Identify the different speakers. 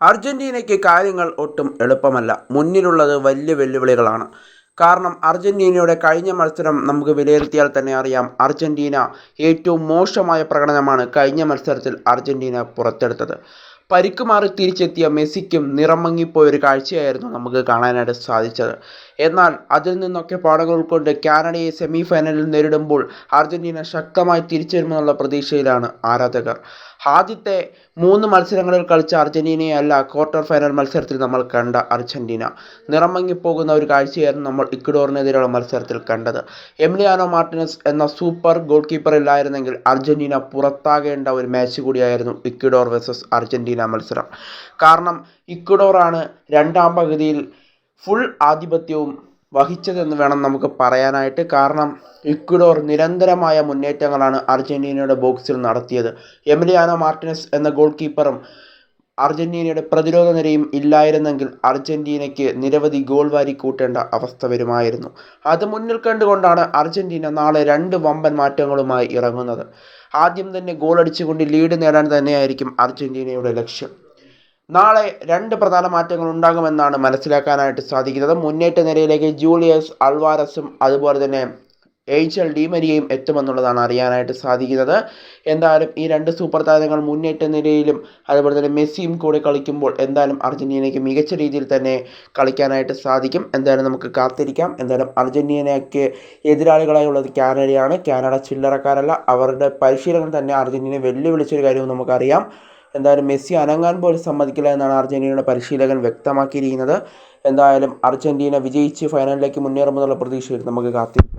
Speaker 1: അർജന്റീനയ്ക്ക് കാര്യങ്ങൾ ഒട്ടും എളുപ്പമല്ല. മുന്നിലുള്ളത് വലിയ വെല്ലുവിളികളാണ്. കാരണം അർജന്റീനയുടെ കഴിഞ്ഞ മത്സരം നമുക്ക് വിലയിരുത്തിയാൽ തന്നെ അറിയാം അർജന്റീന ഏറ്റവും മോശമായ പ്രകടനമാണ് കഴിഞ്ഞ മത്സരത്തിൽ അർജന്റീന പുറത്തെടുത്തത്. പരിക്ക് മാറി തിരിച്ചെത്തിയ മെസ്സിക്കും നിറം മങ്ങിപ്പോയ ഒരു കാഴ്ചയായിരുന്നു നമുക്ക് കാണാനായിട്ട് സാധിച്ചത്. എന്നാൽ അതിൽ നിന്നൊക്കെ പാഠങ്ങൾ ഉൾക്കൊണ്ട് കാനഡയെ സെമി ഫൈനലിൽ നേരിടുമ്പോൾ അർജന്റീന ശക്തമായി തിരിച്ചുവരുമെന്നുള്ള പ്രതീക്ഷയിലാണ് ആരാധകർ. ആദ്യത്തെ മൂന്ന് മത്സരങ്ങളിൽ കളിച്ച അർജന്റീനയല്ല ക്വാർട്ടർ ഫൈനൽ മത്സരത്തിൽ നമ്മൾ കണ്ട അർജന്റീന. നിറം മങ്ങിപ്പോകുന്ന ഒരു കാഴ്ചയായിരുന്നു നമ്മൾ ഇക്വഡോറിനെതിരെയുള്ള മത്സരത്തിൽ കണ്ടത്. എംലിയാനോ മാർട്ടിനസ് എന്ന സൂപ്പർ ഗോൾ കീപ്പർ ഇല്ലായിരുന്നെങ്കിൽ അർജന്റീന പുറത്താകേണ്ട ഒരു മാച്ച് കൂടിയായിരുന്നു ഇക്വഡോർ വേഴ്സസ് അർജന്റീന. മത്സരം. കാരണം ഇക്വഡോറാണ് രണ്ടാം പകുതിയിൽ ഫുൾ ആധിപത്യവും വഹിച്ചതെന്ന് വേണം നമുക്ക് പറയാനായിട്ട്. കാരണം ഇക്വഡോർ നിരന്തരമായ മുന്നേറ്റങ്ങളാണ് അർജന്റീനയുടെ ബോക്സിൽ നടത്തിയത്. എമിലിയാനോ മാർട്ടിനസ് എന്ന ഗോൾ കീപ്പറും അർജന്റീനയുടെ പ്രതിരോധ നിരയും ഇല്ലായിരുന്നെങ്കിൽ അർജന്റീനയ്ക്ക് നിരവധി ഗോൾ വാരി കൂട്ടേണ്ട അവസ്ഥ വരുമായിരുന്നു. അത് മുന്നിൽ കണ്ടുകൊണ്ടാണ് അർജന്റീന നാളെ രണ്ട് വമ്പൻ മാറ്റങ്ങളുമായി ഇറങ്ങുന്നത്. ആദ്യം തന്നെ ഗോൾ അടിച്ചുകൊണ്ട് ലീഡ് നേടാൻ തന്നെയായിരിക്കും അർജന്റീനയുടെ ലക്ഷ്യം. നാളെ രണ്ട് പ്രധാന മാറ്റങ്ങൾ ഉണ്ടാകുമെന്നാണ് മനസ്സിലാക്കാനായിട്ട് സാധിക്കുന്നത്. മുന്നേറ്റ നിരയിലേക്ക് ജൂലിയസ് അൾവാരസും അതുപോലെ തന്നെ എയ്ച്ചൽ ഡിമരിയയും എത്തുമെന്നുള്ളതാണ് അറിയാനായിട്ട് സാധിക്കുന്നത്. എന്തായാലും ഈ രണ്ട് സൂപ്പർ താരങ്ങൾ മുന്നേറ്റ നിരയിലും അതുപോലെ തന്നെ മെസ്സിയും കൂടെ കളിക്കുമ്പോൾ എന്തായാലും അർജന്റീനയ്ക്ക് മികച്ച രീതിയിൽ തന്നെ കളിക്കാനായിട്ട് സാധിക്കും. എന്തായാലും നമുക്ക് കാത്തിരിക്കാം. എന്തായാലും അർജന്റീനയ്ക്ക് എതിരാളികളായി ഉള്ളത് കാനഡയാണ്. കാനഡ ചില്ലറക്കാരല്ല. അവരുടെ പരിശീലനം തന്നെ അർജന്റീനയെ വെല്ലുവിളിച്ചൊരു കാര്യവും നമുക്കറിയാം. എന്തായാലും മെസ്സി അനങ്ങാൻ പോലും സമ്മതിക്കില്ല എന്നാണ് അർജന്റീനയുടെ പരിശീലകൻ വ്യക്തമാക്കിയിരിക്കുന്നത്. എന്തായാലും അർജന്റീന വിജയിച്ച് ഫൈനലിലേക്ക് മുന്നേറുമെന്നുള്ള പ്രതീക്ഷയിൽ നമുക്ക് കാത്തിരിക്കാം.